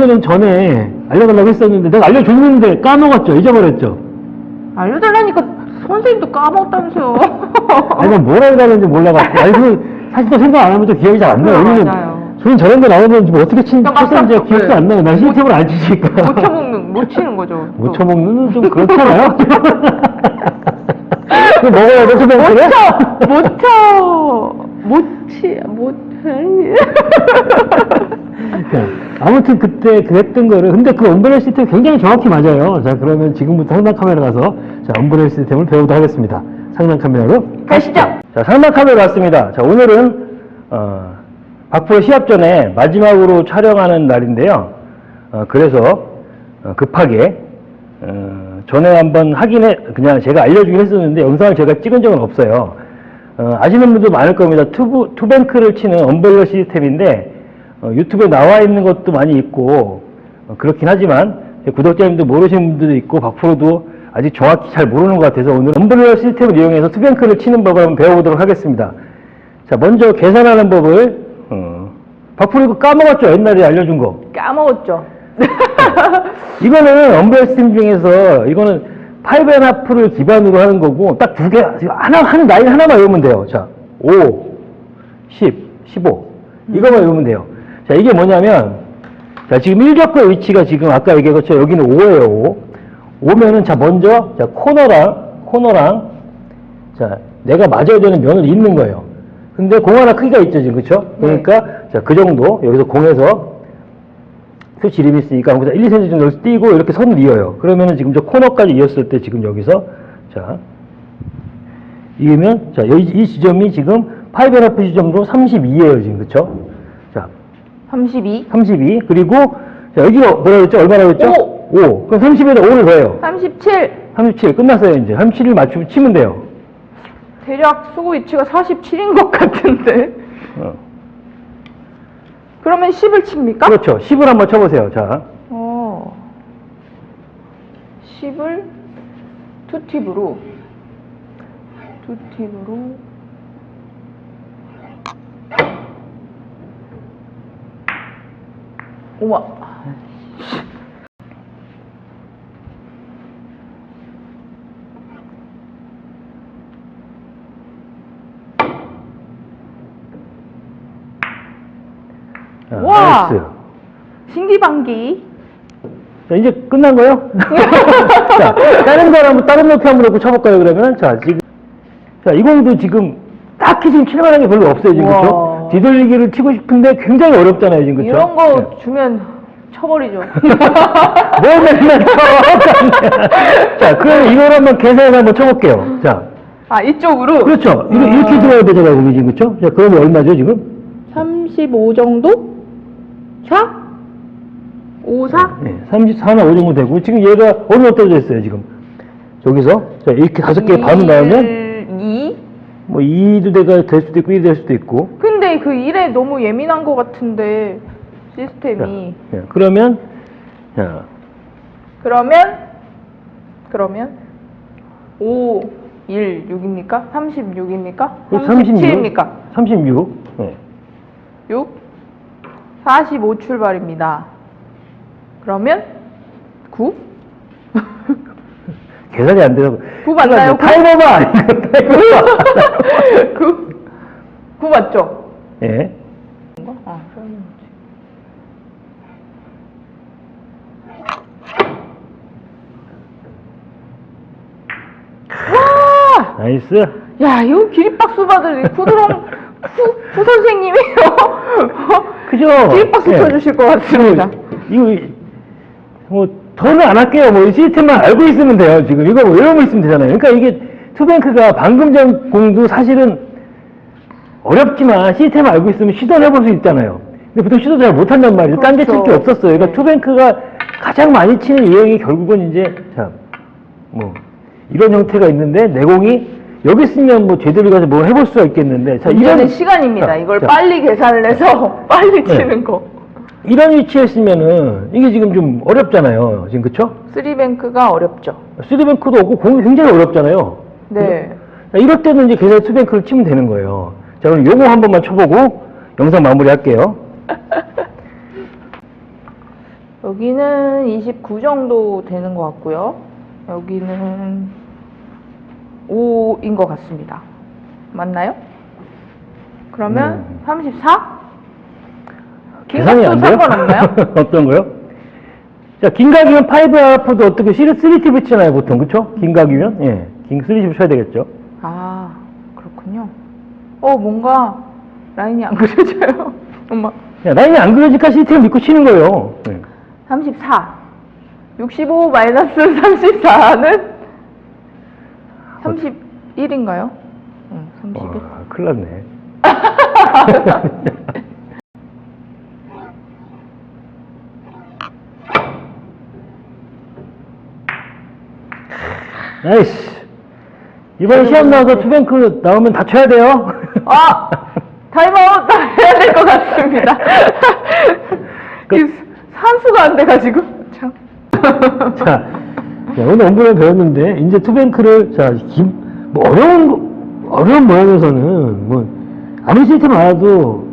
그러면 전에 알려달라고 했었는데 내가 알려줬는데 까먹었죠? 잊어버렸죠? 알려달라니까 선생님도 까먹었다면서요. 아니, 난 뭐라 해달라는지 몰라갖고. 아니, 그, 사실 또 생각 안 하면 또 기억이 잘 안 나요. 네, 왜냐면 맞아요. 저는 저런 거 나오면 좀 어떻게 친, 그러니까 쳤는지 막상- 기억도 네. 안 나요. 난 시스템을 안 치니까. 못 쳐먹는, 못 치는 거죠. 못 쳐먹는 좀 그렇잖아요? 그거 먹어야 돼, 초뱅크를? 못 쳐! 못 치, 못 해. 자, 아무튼 그때 그랬던 거를 근데 그 언브렐 시스템 굉장히 정확히 맞아요. 자 그러면 지금부터 상단 카메라 가서 자 언브렐 시스템을 배우도록 하겠습니다. 상단 카메라로 가시죠. 자 상단 카메라 왔습니다. 자 오늘은 어, 박프로 시합 전에 마지막으로 촬영하는 날인데요. 어, 그래서 어, 급하게 어, 전에 한번 하긴 해 그냥 제가 알려주긴 했었는데 영상을 제가 찍은 적은 없어요. 어, 아시는 분도 많을 겁니다. 투브, 투뱅크를 치는 언벨러 시스템인데 어, 유튜브에 나와 있는 것도 많이 있고 어, 그렇긴 하지만 제 구독자님도 모르시는 분들도 있고 박프로도 아직 정확히 잘 모르는 것 같아서 오늘 언벨러 시스템을 이용해서 투뱅크를 치는 법을 한번 배워보도록 하겠습니다. 자 먼저 계산하는 법을 어, 박프로 이거 까먹었죠? 옛날에 알려준 거. 까먹었죠. 이거는 언벨 시스템 중에서 이거는 파이브 앤 하프를 기반으로 하는 거고 딱 두 개 하나 한 라인 하나만 외우면 돼요. 자, 5, 10, 15 이거만 외우면 돼요. 자, 이게 뭐냐면 자, 지금 일격의 위치가 지금 아까 얘기한 것처럼 여기는 5예요. 5. 5면은 자 먼저 자 코너랑 코너랑 자 내가 맞아야 되는 면을 잇는 거예요. 근데 공 하나 크기가 있죠 지금 그렇죠? 그러니까 자그 정도 여기서 공에서 표 지름이 있으니까 거기서 1, 2cm 정도 여기서 띄고 이렇게 선을 이어요. 그러면은 지금 저 코너까지 이었을 때 지금 여기서 자 이으면 자 여기 이 지점이 지금 파이브앤하프 지점으로 32예요 지금 그쵸? 자 32, 32 그리고 자 여기가 뭐라 그랬죠? 얼마나 그랬죠? 5. 5 그럼 30에다 5를 더해요 37. 37 끝났어요 이제 37을 맞추면 치면 돼요 대략 수고 위치가 47인 것 같은데. 어. 그러면 10을 칩니까? 그렇죠. 10을 한번 쳐보세요. 자. 어. 10을 투 팁으로. 투 팁으로. 우와 자, 와! 나이스. 신기방기 자, 이제 끝난 거요? 자, 다른 사람, 다른 노트 한번 놓고 쳐볼까요, 그러면? 자, 지금. 자, 이 공도 지금 딱히 지금 칠만한 게 별로 없어요, 지금, 우와. 그쵸? 뒤돌리기를 치고 싶은데 굉장히 어렵잖아요, 지금, 그쵸? 이런 거 네. 주면 쳐버리죠 뭘 맨날 쳐! 자, 그럼 이걸 한번 계산해서 한번 쳐볼게요. 자, 아 이쪽으로 그렇죠. 이렇게, 아. 이렇게 들어야 되잖아요, 지금, 그쵸? 자, 그러면 얼마죠, 지금? 35 정도? 4? 5, 4? 네, 34나 5 정도 되고, 지금 얘가 어디로 떨어져 있어요, 지금? 저기서, 자, 이렇게 다섯 개 반을 나오면, 2? 뭐 2도 내가 될 수도 있고 1이 될 수도 있고 근데 그 1에 너무 예민한 것 같은데 자, 시스템이 예, 그러면 자, 그러면 그러면 5, 1, 6입니까? 36입니까? 37입니까? 36 네. 6 45 출발입니다 그러면 9? 계산이 안 되는 구 맞나요? 구? 타이머가 아니고 타이머가 9? 9 맞죠? 예. 아, 그러면 와! 나이스 야, 이거 기립박수 받을 푸드롱 푸, 푸 선생님이요. 그죠 기립박수 예. 쳐주실 것 같습니다. 이거 이거 뭐 더는 안 할게요 뭐 이 시스템만 알고 있으면 돼요 지금 이거 뭐 외우고 있으면 되잖아요 그러니까 이게 투뱅크가 방금 전 공도 사실은 어렵지만 시스템 알고 있으면 시도를 해볼 수 있잖아요. 근데 보통 시도 잘 못한단 말이죠. 딴데 칠 게 그렇죠. 없었어요. 그러니까 네. 투뱅크가 가장 많이 치는 유형이 결국은 이제, 자, 뭐, 이런 형태가 있는데, 내공이 여기 쓰면 뭐 제대로 가서 뭐 해볼 수가 있겠는데, 자, 이거는 시간입니다. 자, 이걸 자, 빨리 계산을 해서 빨리 네. 치는 거. 이런 위치에 쓰면은, 이게 지금 좀 어렵잖아요. 지금 그쵸? 쓰리뱅크가 어렵죠. 쓰리뱅크도 없고 공이 굉장히 어렵잖아요. 네. 자, 이럴 때는 이제 계산 투뱅크를 치면 되는 거예요. 자, 그럼 요거 한 번만 쳐보고 영상 마무리 할게요. 여기는 29 정도 되는 것 같고요. 여기는 5인 것 같습니다. 맞나요? 그러면 음. 34? 계산이 안 돼요? 상관없나요? 어떤 거요? 자, 긴각이면 5하프도 어떻게 3T 붙이잖아요, 보통. 그쵸? 긴각이면? 예. 긴 3T 붙여야 되겠죠. 아, 그렇군요. 어, 뭔가 라인이 안 그려져요. 엄마. 야, 라인이 안 그려지니까 CT를 믿고 치는 거예요. 예. 34. 65 마이너스 34는 31인가요? 응, 31. 와, 큰일 났네. 나이스. 이번에 시합 나와서 투뱅크 나오면 다 쳐야 돼요. 아! 타임아웃 해야 될 것 같습니다. 그- 이 산수가 안 돼가지고. 참. 자, 자, 오늘 원본을 배웠는데, 이제 투뱅크를, 자, 김, 뭐, 어려운, 거- 어려운 모양에서는, 뭐, 아무리 시스템 알아도,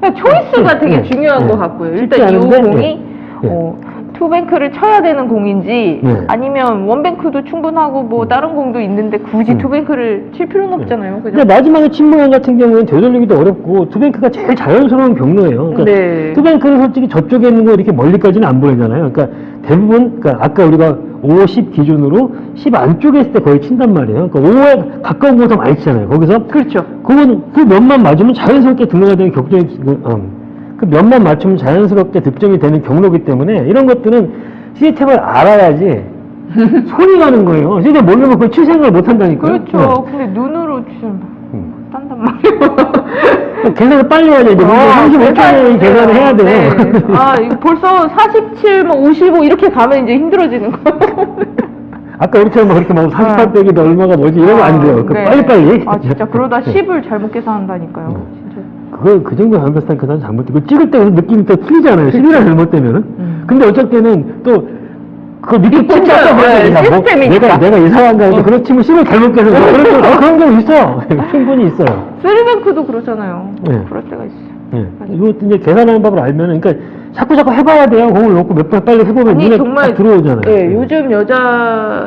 그냥 초이스가 되게 네, 중요한 네. 것 같고요. 일단 이 않은데, 공이 네. 네. 어, 투뱅크를 쳐야 되는 공인지 네. 아니면 원뱅크도 충분하고 뭐 다른 공도 있는데 굳이 음. 투뱅크를 칠 필요는 없잖아요. 그죠? 근데 마지막에 친 모양 같은 경우는 되돌리기도 어렵고, 투뱅크가 제일 자연스러운 경로예요. 그러니까 네. 투뱅크는 솔직히 저쪽에 있는 거 이렇게 멀리까지는 안 보이잖아요. 그러니까 대부분, 그러니까 아까 우리가 5, 10 기준으로 10 안쪽에 있을 때 거의 친단 말이에요. 그러니까 5에 가까운 곳에 많이 치잖아요. 거기서. 그렇죠. 그건 그 면만 맞으면 자연스럽게 등록이 되는 격정이, 그, 음, 그 면만 맞추면 자연스럽게 득점이 되는 경로기 때문에 이런 것들은 시스템을 알아야지 손이 가는 거예요. 시스템 모르면 그걸 칠 생각을 못 한다니까요. 그렇죠. 근데 눈으로 좀 음. 말이에요. 계산을 빨리 해야 돼. 이제 어, 35초에 계산이 계산을 해야 돼. 네. 아, 이거 벌써 47, 뭐 55 이렇게 가면 이제 힘들어지는 거예요. 아까 우리처럼 막 그렇게 막 48 빼기도 얼마가 뭐지 이러면 안 돼요. 그 네. 빨리빨리. 아, 진짜 그러다 네. 10을 잘못 계산한다니까요. 네. 진짜. 그걸 그 정도 잘못한 계산 잘못되고 찍을 때 느낌이 또 틀리잖아요. 10이나 잘못되면은. 음. 근데 어쩔 때는 또 그걸. 네, 뭐 시스템이니까. 내가 내가 이상한가 해서 그런 치면 10을 잘못 계산. 그런 경 어, 그런 경우 있어요. 충분히 있어요. 쓰리뱅크도 그러잖아요. 네. 그럴 때가 있어요. 예. 이것도 이제 계산하는 법을 알면은 그러니까 자꾸 자꾸 해봐야 돼요. 공을 놓고 몇 번 빨리 해보면 아니 눈에 정말 딱 들어오잖아요. 예, 요즘 여자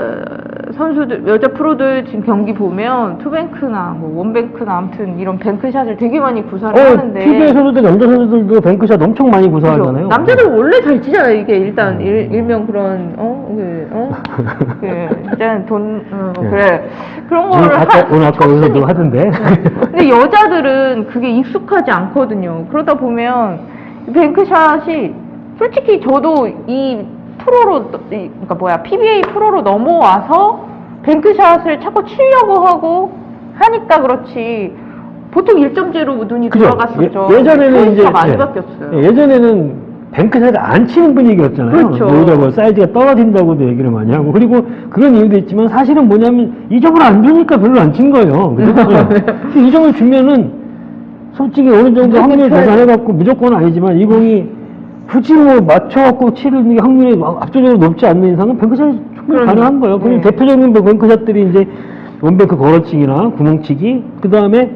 선수들, 여자 프로들 지금 경기 보면 투뱅크나 뭐 원뱅크나 아무튼 이런 뱅크샷을 되게 많이 구사를 어, 하는데 TV의 선수들, 남자 선수들도 뱅크샷 엄청 많이? 구사하잖아요. 남자들 원래 잘 치잖아요. 이게 일단 일, 일명 그런 어, 그, 어, 그 이제 돈 어, 예. 그래 그런 거를 아까, 하- 오늘 아까 여기서도. 하던데. 근데 여자들은 그게 익숙하지 않거든요. 그러다 보면 뱅크샷이 솔직히 저도 이 프로로 이- 그러니까 뭐야 PBA 프로로 넘어와서 뱅크샷을 자꾸 치려고 하고 하니까 그렇지 보통 1점제로 눈이 그죠? 돌아갔었죠. 예, 전에는 이제 많이 예. 바뀌었어요. 예, 예전에는 뱅크샷을 안 치는 분위기였잖아요. 그렇죠. 오히려 뭐 사이즈가 떨어진다고도 얘기를 많이 하고 그리고 그런 이유도 있지만 사실은 뭐냐면 이 점을 안 주니까 별로 안 친 거예요. 이 점을 주면은 솔직히 어느 정도 확률 계산해갖고 무조건 아니지만 이 공이 굳이 뭐 맞춰갖고 치는 게 확률이 막 압도적으로 높지 않는 이상은 뱅크샷이 충분히. 가능한 거예요. 그럼 네. 대표적인 뭐 뱅크샷들이 이제 원뱅크 걸어치기나 구멍치기, 그 다음에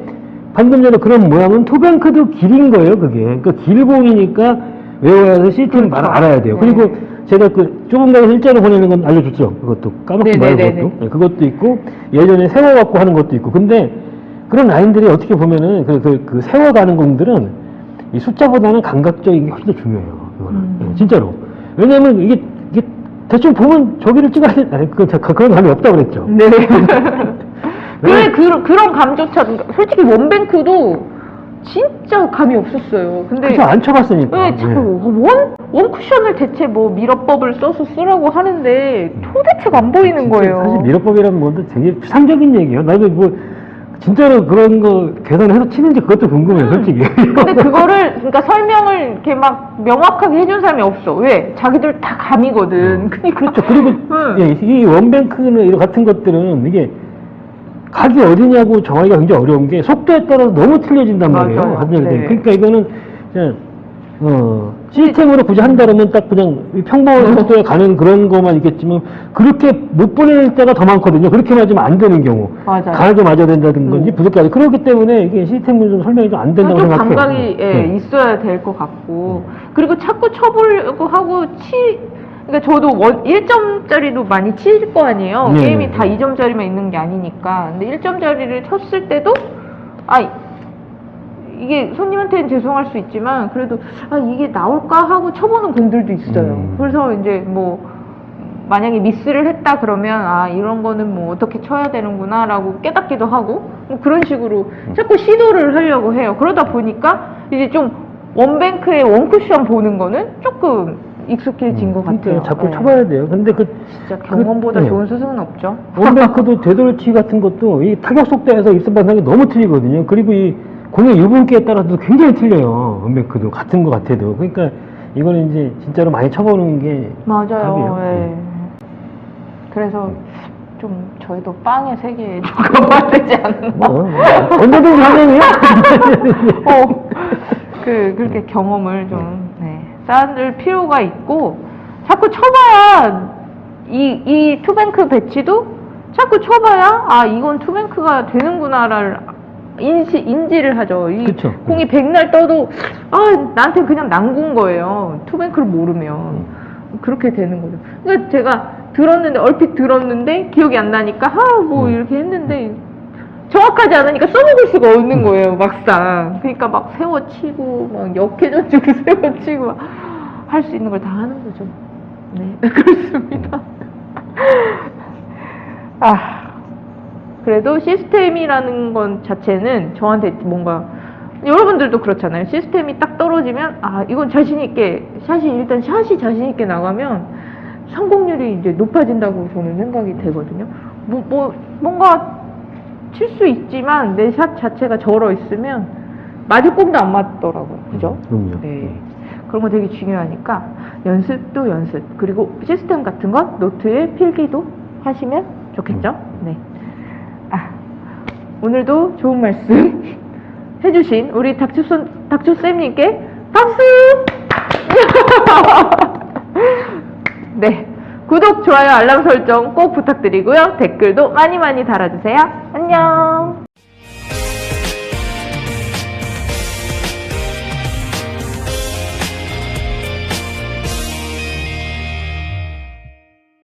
방금 전에 그런 모양은 투뱅크도 길인 거예요, 그게. 그러니까 길공이니까 외워야 해서 시스템 말 그렇죠. 알아야 돼요. 네. 그리고 제가 그 좁은 가게 일자로 보내는 건 알려줬죠. 그것도 까먹지 말고 네네네네. 그것도. 네, 그것도 있고 예전에 세워갖고 하는 것도 있고. 근데 그런 라인들이 어떻게 보면은 그, 그, 그 세워가는 공들은 이 숫자보다는 감각적인 게 훨씬 더 중요해요. 그거는. 음. 예, 진짜로. 왜냐면 이게, 이게 대충 보면 저기를 찍어야 돼. 아니, 그, 저, 그런 감이 없다고 그랬죠. 네. 왜? 그, 그런 감조차 솔직히 원뱅크도 진짜 감이 없었어요. 근데 그래서 안 쳐봤으니까. 왜 예. 자꾸 원, 원 쿠션을 대체 뭐 미러법을 써서 쓰라고 하는데 도대체가 안 보이는 거예요. 사실 미러법이라는 것도 되게 상적인 얘기예요. 나도 뭐 진짜로 그런 거 계산해서 치는지 그것도 궁금해요, 솔직히. 근데 그거를 그러니까 설명을 이렇게 막 명확하게 해준 사람이 없어. 왜? 자기들 다 감이거든. 그러니까 그렇죠. 그리고 응. 예, 이 원뱅크는 이런 같은 것들은 이게 각이 어디냐고 정하기가 굉장히 어려운 게 속도에 따라서 너무 틀려진단 말이에요. 맞아요. 하늘 네. 그러니까 이거는 그냥 어, 시스템으로 굳이 한다 그러면 딱 그냥 평범한 속도에 가는 그런 것만 있겠지만 그렇게 못 보낼 때가 더 많거든요. 그렇게 맞으면 안 되는 경우. 맞아요. 강하게 맞아야 된다는 건지 음. 부족하게. 그렇기 때문에 이게 시스템은 좀 설명이 좀 안 된다고 좀 생각해요. 감각이 예, 네. 있어야 될 것 같고 그리고 자꾸 쳐보려고 하고 치 그러니까 저도 원 1점짜리도 많이 칠 거 아니에요 네. 게임이 다 2점짜리만 있는 게 아니니까 근데 1점짜리를 쳤을 때도 아 이게 손님한테는 죄송할 수 있지만 그래도 아 이게 나올까 하고 쳐보는 공들도 있어요 음. 그래서 이제 뭐 만약에 미스를 했다 그러면 아 이런 거는 뭐 어떻게 쳐야 되는구나라고 깨닫기도 하고 뭐 그런 식으로 자꾸 시도를 하려고 해요. 그러다 보니까 이제 좀 원뱅크의 원쿠션 보는 거는 조금 익숙해진 것 그러니까 같아요. 자꾸 네. 쳐봐야 돼요. 근데 그 진짜 경험보다 그- 네. 좋은 스승은 없죠. 원뱅크도 되돌치 같은 것도 이 타격 속도에서 입선 반상이 너무 틀리거든요. 그리고 이 공의 유분기에 따라서도 굉장히 틀려요. 원뱅크도 같은 것 같아도. 그러니까 이거는 이제 진짜로 많이 쳐보는 게 맞아요. 답이에요. 예. 그래서 좀 저희도 빵의 세계에 들어가야 되지 않나. 뭐, 언제든지 환영해요. 어, 그, 그렇게 경험을 좀, 네, 쌓을 필요가 있고, 자꾸 쳐봐야, 이, 이 투뱅크 배치도 자꾸 쳐봐야, 아, 이건 투뱅크가 되는구나를 인시, 인지를 하죠. 이 그쵸. 공이 백날 떠도, 아, 나한테 그냥 난군 거예요. 투뱅크를 모르면. 그렇게 되는 거죠. 그러니까 제가 들었는데, 얼핏 들었는데, 기억이 안 나니까, 아, 뭐, 음. 이렇게 했는데, 정확하지 않으니까 써먹을 수가 없는 거예요, 막상. 그러니까 막 세워치고, 막 역회전 주고 세워치고, 할 수 있는 걸 다 하는 거죠. 네, 그렇습니다. 아, 그래도 시스템이라는 건 자체는 저한테 뭔가, 여러분들도 그렇잖아요. 시스템이 딱 떨어지면, 아, 이건 자신 있게, 샷이, 일단 샷이 자신 있게 나가면 성공률이 이제 높아진다고 저는 생각이 되거든요. 뭐, 뭐, 뭔가 칠 수 있지만 내 샷 자체가 절어 있으면 맞을 공도 안 맞더라고요. 그죠? 그럼요. 네. 그런 거 되게 중요하니까 연습도 연습. 그리고 시스템 같은 건 노트에 필기도 하시면 좋겠죠? 네. 아, 오늘도 좋은 말씀 해주신 우리 닥주선, 닥주쌤님께 박수! 네. 구독, 좋아요, 알람 설정 꼭 부탁드리고요. 댓글도 많이 많이 달아주세요. 안녕!